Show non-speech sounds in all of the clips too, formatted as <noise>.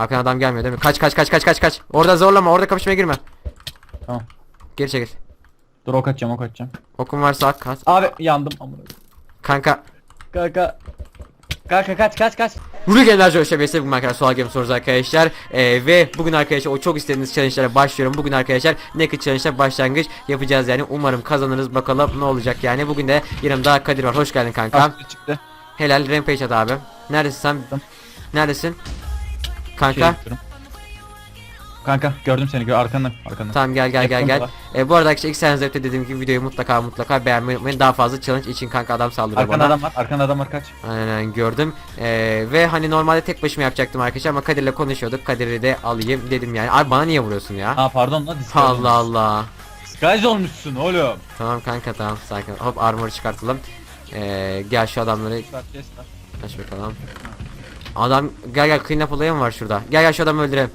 Arkadan adam gelmiyor değil mi? Kaç kaç kaç kaç kaç kaç. Orada zorlama orada kapışmaya girme. Tamam. Geri çekil. Dur ok atacağım ok atacağım. Okun varsa at at. Abi yandım. Amına. Kanka. Kanka. Kanka kaç kaç kaç. Rurik Enerji Hoşçakalın. Bugün arkadaşlar Sual Game sorusu arkadaşlar. Ee, ve bugün arkadaşlar o çok istediğiniz challenge'lara başlıyorum. Bugün arkadaşlar Naked Challenge'la başlangıç yapacağız yani. Umarım kazanırız bakalım ne olacak yani. Bugün de yanımda Kadir var. Hoş geldin kanka. Kaç. Helal Rampage at abi. Neredesin sen? Tamam. Neredesin? Şey Kanka. yapıyorum. Kanka gördüm seni gör arkandan arkandan. Tamam gel gel gel gel. E, bu arada arkadaşlar ilk sene zevkte dediğim gibi videoyu mutlaka mutlaka beğenmeyi unutmayın. Daha fazla challenge için kanka adam saldırıyor Arkanda bana. adam var. Arkanda adam var kaç. Aynen gördüm. E, ve hani normalde tek başıma yapacaktım arkadaşlar ama Kadir'le konuşuyorduk. Kadir'i de alayım dedim yani. Abi bana niye vuruyorsun ya? Aa pardon lan Allah. Allah. Disguise olmuşsun oğlum. Tamam kanka tamam sakin. Hop armor'ı çıkartalım. E, gel şu adamları Start, start. aç bakalım. Adam gel gel clean up olayı mı var şurada? Gel gel şu adamı öldürelim.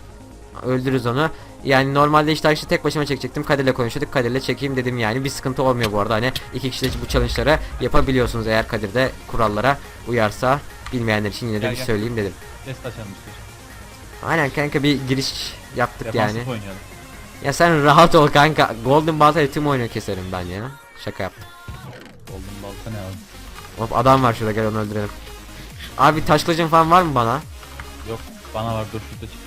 Öldürürüz onu. Yani normalde işte işte tek başıma çekecektim. Kadir'le konuşuyorduk. Kadir'le çekeyim dedim yani. Bir sıkıntı olmuyor bu arada. Hani iki kişi de bu challenge'ları yapabiliyorsunuz eğer Kadir de kurallara uyarsa. Bilmeyenler için yine de Gel, bir gel. söyleyeyim dedim. Aynen kanka bir giriş yaptık Defansif yani. oynayalım. Ya sen rahat ol kanka. Golden Balta'yı tüm oyunu keserim ben ya. Şaka yaptım. Golden balta ne abi? Hop adam var şurada gel onu öldürelim. Abi taş kılıcın falan var mı bana? Yok bana var dur şurada çık.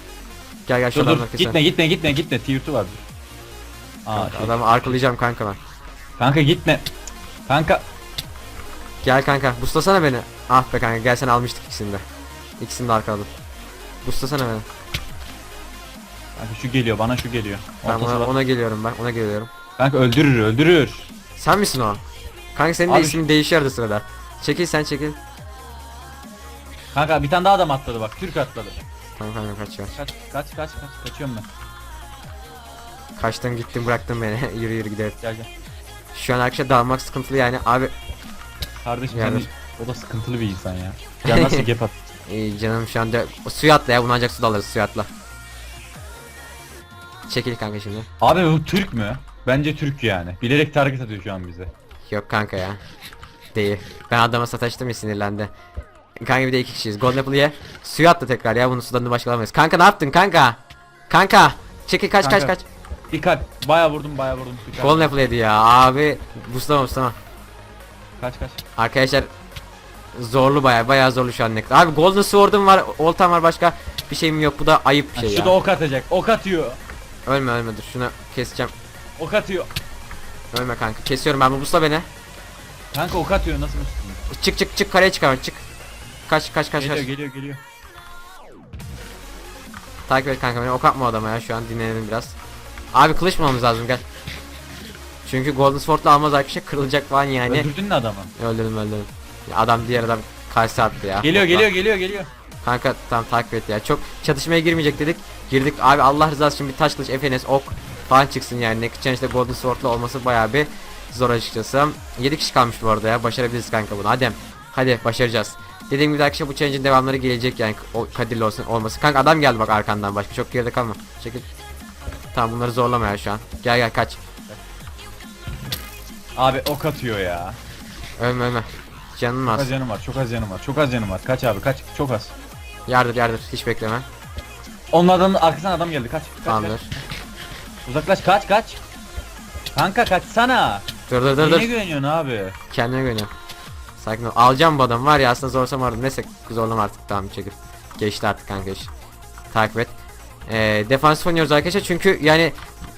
Gel gel Dur dur adamları keselim. gitme gitme gitme gitme 2 var dur. Aa, şey. Adamı arkalayacağım kanka ben. Kanka gitme. Kanka Gel kanka buslasana beni. Ah be kanka gel sen almıştık ikisini de. İkisini de arkaladım. Buslasana beni. Kanka şu geliyor bana şu geliyor. Ben Ortası ona, var. ona geliyorum ben ona geliyorum. Kanka öldürür öldürür. Sen misin o? Kanka senin de Abi- ismin değişiyor arada sırada. Çekil sen çekil. Kanka bir tane daha adam atladı bak Türk atladı. Tamam kanka kaç ya. Kaç kaç kaç kaç kaçıyorum ben. Kaçtın gittin bıraktın beni. <laughs> yürü yürü gidelim. Gel gel. Şu an arkadaşlar dalmak sıkıntılı yani. Abi Kardeşim senin o da sıkıntılı bir insan ya. Gel nasıl gap at. <laughs> e, canım şu anda o, suya atla ya bunu ancak su alırız suya atla. Çekil kanka şimdi. Abi bu Türk mü? Bence Türk yani. Bilerek target atıyor şu an bize. Yok kanka ya. Değil. Ben adama sataştım ya sinirlendi. Kanka bir de iki kişiyiz. Golden Apple'ı ye. Suya atla tekrar ya bunu sudan da başka alamayız. Kanka ne yaptın kanka? Kanka. Çekil kaç kaç Kanka. kaç. Dikkat. Baya vurdum baya vurdum. Dikkat. Golden Apple yedi ya abi. Buslama buslama. Kaç kaç. Arkadaşlar zorlu baya baya zorlu şu an ne kadar. Abi Golden Sword'um var, oltam var başka bir şeyim yok. Bu da ayıp bir şey şu ya. da ok atacak. Ok atıyor. Ölme ölme dur şunu keseceğim. Ok atıyor. Ölme kanka. Kesiyorum ben bu busla beni. Kanka ok atıyor nasıl? Çık çık çık kareye çık hemen çık. Kaç kaç kaç Geliyor kaç. geliyor geliyor. Takip et kanka beni ok atma adama ya şu an dinlenelim biraz. Abi kılıç bulmamız lazım gel. Çünkü Golden Sword'la almaz arkadaşlar kırılacak falan yani. Öldürdün mü adamı? Öldürdüm öldürdüm. Ya adam diğer adam karşı attı ya. Geliyor Hoppa. geliyor geliyor geliyor. Kanka tamam takip et ya. Çok çatışmaya girmeyecek dedik. Girdik abi Allah rızası için bir taş kılıç FNS ok falan çıksın yani. Naked Challenge'de Golden Sword'la olması bayağı bir zor açıkçası. 7 kişi kalmış bu arada ya. Başarabiliriz kanka bunu. Hadi. Hadi başaracağız. Dediğim gibi arkadaşlar bu challenge'in devamları gelecek yani o Kadir'le olsun olması. Kanka adam geldi bak arkandan başka çok geride kalma. Çekil. Tamam bunları zorlama ya şu an. Gel gel kaç. Abi ok atıyor ya. Ölme ölme. Canın Çok az. az canım var çok az canım var. Çok az canım var. Kaç abi kaç. Çok az. Yardır yardır hiç bekleme. Onun adamın arkasından adam geldi. Kaç. kaç Tamamdır. kaç. Uzaklaş kaç kaç. Kanka kaçsana. Dur dur dur Neyine dur. güveniyorsun abi? Kendine güveniyorum. Sakin ol. Alacağım bu adamı var ya aslında zorsam vardım. Neyse zorlama artık tamam çekil. Geçti artık kanka iş. Takip et. Ee, defansif oynuyoruz arkadaşlar çünkü yani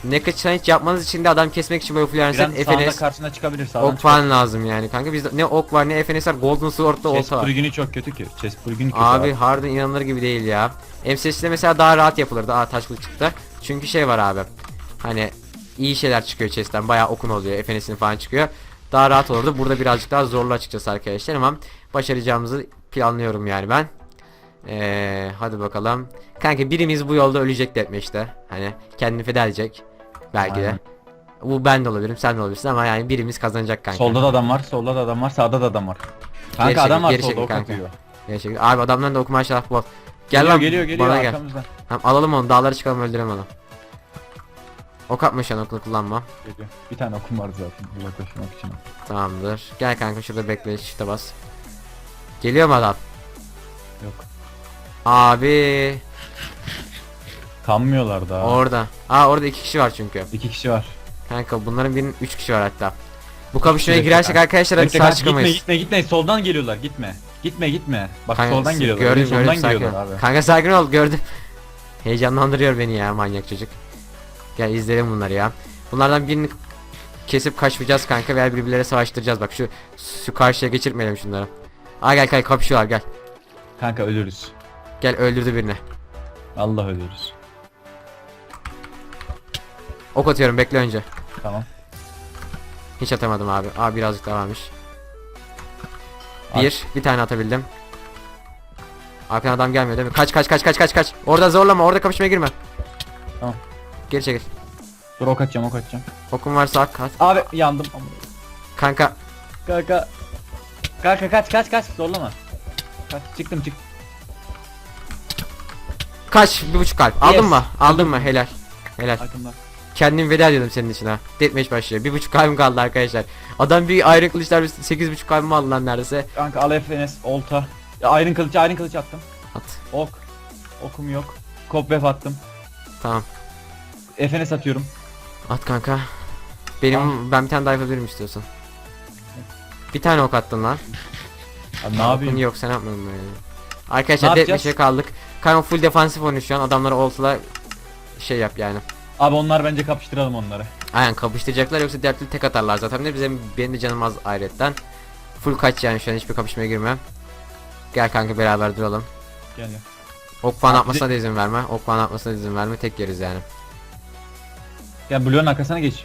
Naked Challenge yapmanız için de adam kesmek için böyle fullersen FNS karşına çıkabilir sağdan ok falan lazım yani kanka bizde ne ok var ne FNS var Golden Sword'da olsa var. plugini çok kötü ki. Plugini kötü Abi abi. harbiden inanılır gibi değil ya. MCS'de mesela daha rahat yapılırdı. Aa taş çıktı. Çünkü şey var abi. Hani iyi şeyler çıkıyor chest'ten. Bayağı okun oluyor. FNS'in falan çıkıyor. Daha rahat olurdu. Burada birazcık daha zorlu açıkçası arkadaşlar ama başaracağımızı planlıyorum yani ben. Ee, hadi bakalım. Kanka birimiz bu yolda ölecek deathmatch'te. Hani kendini feda edecek. Belki de. Aynen. Bu ben de olabilirim, sen de olabilirsin ama yani birimiz kazanacak kanka. Solda da adam var, solda da adam var, sağda da adam var. Kanka Geri adam çekil, var geri solda çekil kanka. atıyor. Gerçekten. Abi adamdan da okuma şaraf bol. Gel Geliyor lan geliyor geliyor bana gel. arkamızdan. Tamam alalım onu dağlara çıkalım öldürem onu. Ok an okunu kullanma. Geliyor. Bir tane okum var zaten uzaklaşmak için. Tamamdır. Gel kanka şurada bekle shift'e bas. Geliyor mu adam? Yok. Abi. Kanmıyorlar daha. Orada. Aa orada iki kişi var çünkü. İki kişi var. Kanka bunların birinin üç kişi var hatta. Bu kapışmaya girersek arkadaşlar hadi sağ kanka, gitme çıkamayız. gitme gitme soldan geliyorlar gitme. Gitme gitme. Bak Kanka, soldan geliyorlar. Gördüm gördüm soldan sakin geliyorlar abi. Kanka sakin ol gördüm. Heyecanlandırıyor beni ya manyak çocuk. Gel izleyelim bunları ya. Bunlardan birini kesip kaçmayacağız kanka veya birbirlere savaştıracağız bak şu şu karşıya geçirmeyelim şunları. Aa gel gel kapışıyorlar gel. Kanka ölürüz. Gel öldürdü birini. Allah ölürüz. Ok atıyorum bekle önce. Tamam. Hiç atamadım abi. Aa birazcık daha varmış. Bir, bir tane atabildim. Arkadan adam gelmiyor değil mi? Kaç kaç kaç kaç kaç kaç. Orada zorlama, orada kapışmaya girme. Tamam. Geri çekil. Dur ok atacağım ok atacağım. Okun varsa at. at. Abi yandım. Kanka Kanka. Kanka kaç kaç kaç zorlama. Kaç çıktım çık. kaç bir buçuk kalp. Aldın Yes. mı? Aldın mı? Helal. Helal. Arkamda. Kendim veda ediyordum senin için ha. Deathmatch başlıyor. Bir buçuk kalbim kaldı arkadaşlar. Adam bir ayrı kılıçlar sekiz buçuk kalbimi aldı lan neredeyse. Kanka al FNS olta. Ya, ayrın kılıç ayrın kılıç attım. At. Ok. Okum yok. Kopbef attım. Tamam. FNS atıyorum. At kanka. Benim ben bir tane daha yapabilirim istiyorsan. Bir tane ok attın lan. Abi ne yapayım? Yok sen yapmadın böyle. Ne Arkadaşlar yapacağız? deathmatch'e kaldık. Kanka full defansif oynuyor şu an. Adamları olsala şey yap yani. Abi onlar bence kapıştıralım onları. Aynen kapıştıracaklar yoksa diğer türlü tek atarlar zaten de bizim benim de canım az ayrıyetten. Full kaç yani şu an hiçbir kapışmaya girmem. Gel kanka beraber duralım. Gel gel. Ok falan Abi atmasına da izin verme. Ok falan atmasına da izin verme. Tek yeriz yani. Gel bloğun arkasına geç.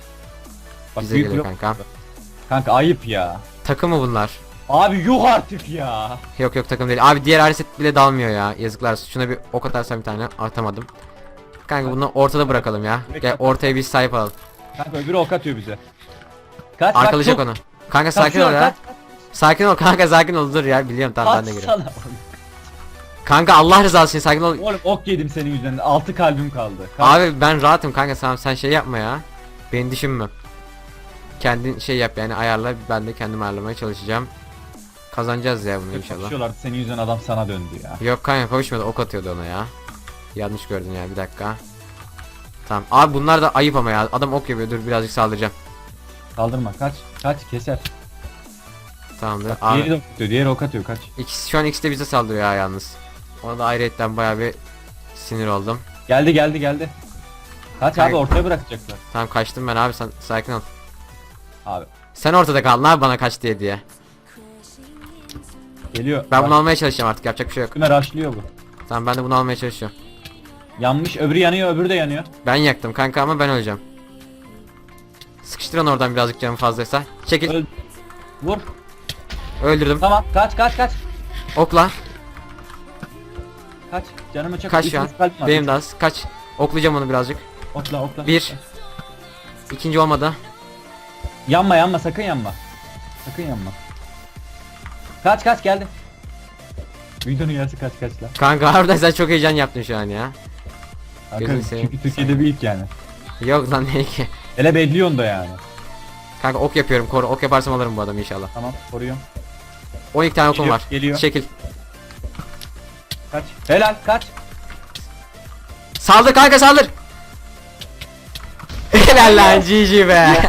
Bak Bize büyük geliyor blok. kanka. Kanka ayıp ya. Takım mı bunlar? Abi yok artık ya. Yok yok takım değil. Abi diğer Ariset bile dalmıyor ya. Yazıklar. Şuna bir ok atarsam bir tane atamadım. Kanka bunu ortada bırakalım ya. Gel ortaya bir sahip alalım. Kanka öbürü ok atıyor bize. Kaç Arkalayacak onu. Kanka sakin ol ya. Sakin ol kanka sakin ol dur ya biliyorum tamam ben de giriyorum. Kanka Allah rızası için sakin ol. Oğlum ok yedim senin yüzünden. 6 kalbim kaldı. Kaç. Abi ben rahatım kanka sen, sen şey yapma ya. Beni düşünme. Kendin şey yap yani ayarla ben de kendim ayarlamaya çalışacağım. Kazanacağız ya bunu inşallah. Kapışıyorlardı senin yüzünden adam sana döndü ya. Yok kanka kavuşmadı ok atıyordu ona ya. Yanlış gördün ya bir dakika. Tamam abi bunlar da ayıp ama ya adam ok yapıyor dur birazcık saldıracağım. Kaldırma kaç. Kaç keser. Tamamdır Bak, diğeri abi. de ok atıyor. Diğeri ok atıyor kaç. İkisi, şu an ikisi de bize saldırıyor ya yalnız. Ona da ayrıyetten baya bir sinir oldum. Geldi geldi geldi. Kaç Kanka- abi ortaya bırakacaklar. Tamam kaçtım ben abi sen sakin ol. Abi Sen ortada kaldın abi bana kaç diye diye. geliyor. Ben bunu almaya çalışacağım artık yapacak bir şey yok. Üstüme rushlıyor bu. Tamam ben de bunu almaya çalışıyorum. Yanmış öbürü yanıyor öbürü de yanıyor. Ben yaktım kanka ama ben öleceğim. Sıkıştır onu oradan birazcık canım fazlaysa. Çekil. Öl. Vur. Öldürdüm. Tamam kaç kaç kaç. Okla. Kaç. Canımı çok. Kaç var. Benim de az. Kaç. Oklayacağım onu birazcık. Okla okla. Bir. İkinci olmadı. Yanma yanma sakın yanma. Sakın yanma. Kaç kaç geldi. Videonun yarısı kaç kaç lan. Kanka harbiden sen çok heyecan yaptın şu an ya. Kanka, Gözünü seveyim. çünkü Türkiye'de bir ilk yani. Yok lan ne ki. Hele Bedlion'da yani. Kanka ok yapıyorum koru. Ok yaparsam alırım bu adamı inşallah. Tamam koruyorum. 12 tane okum Geliyor, var. geliyor. Çekil. Kaç. Helal kaç. Saldır kanka saldır. <laughs> Helal lan GG be. <laughs>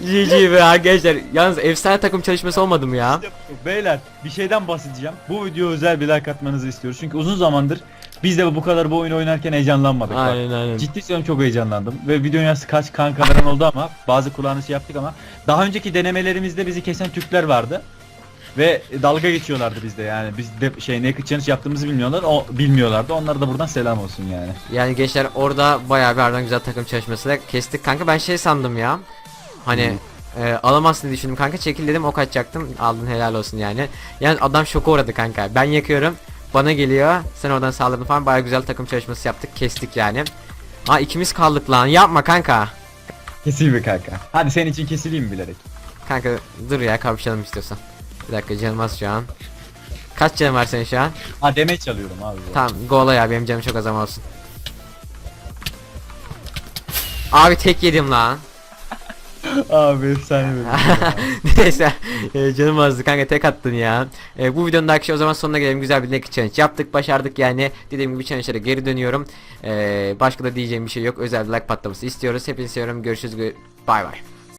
GG be arkadaşlar. Yalnız efsane takım çalışması olmadı mı ya? Beyler bir şeyden bahsedeceğim. Bu video özel bir like atmanızı istiyoruz. Çünkü uzun zamandır biz de bu kadar bu oyunu oynarken heyecanlanmadık. Bak, Aynen aynen. Ciddi söylüyorum çok heyecanlandım. Ve videonun yarısı kaç kankaların oldu ama bazı kullanışı yaptık ama daha önceki denemelerimizde bizi kesen Türkler vardı. Ve dalga geçiyorlardı bizde yani biz de şey naked challenge yaptığımızı bilmiyorlar o bilmiyorlardı onlara da buradan selam olsun yani. Yani gençler orada bayağı bir harbiden güzel takım çalışması da kestik kanka ben şey sandım ya. Hani e, alamazsın diye düşündüm kanka çekil dedim ok atacaktım aldın helal olsun yani. Yani adam şoka uğradı kanka ben yakıyorum bana geliyor sen oradan saldırdın falan bayağı güzel takım çalışması yaptık kestik yani. Aa ikimiz kaldık lan yapma kanka. Kesil bir kanka. Hadi senin için kesileyim bilerek. Kanka dur ya kapışalım istiyorsan. Bir dakika canım az şu an. Kaç canım var senin şu an? Ha demeye çalıyorum abi. Tamam gola ya benim canım çok az ama olsun. Abi tek yedim lan. <laughs> Abi efsane böyle. <laughs> Neyse e, canım azdı kanka tek attın ya. E, bu videonun da akışı o zaman sonuna gelelim. Güzel bir naked challenge yaptık başardık yani. Dediğim gibi challenge'lara geri dönüyorum. E, başka da diyeceğim bir şey yok. Özel bir like patlaması istiyoruz. Hepinizi seviyorum. Görüşürüz. Bay bay.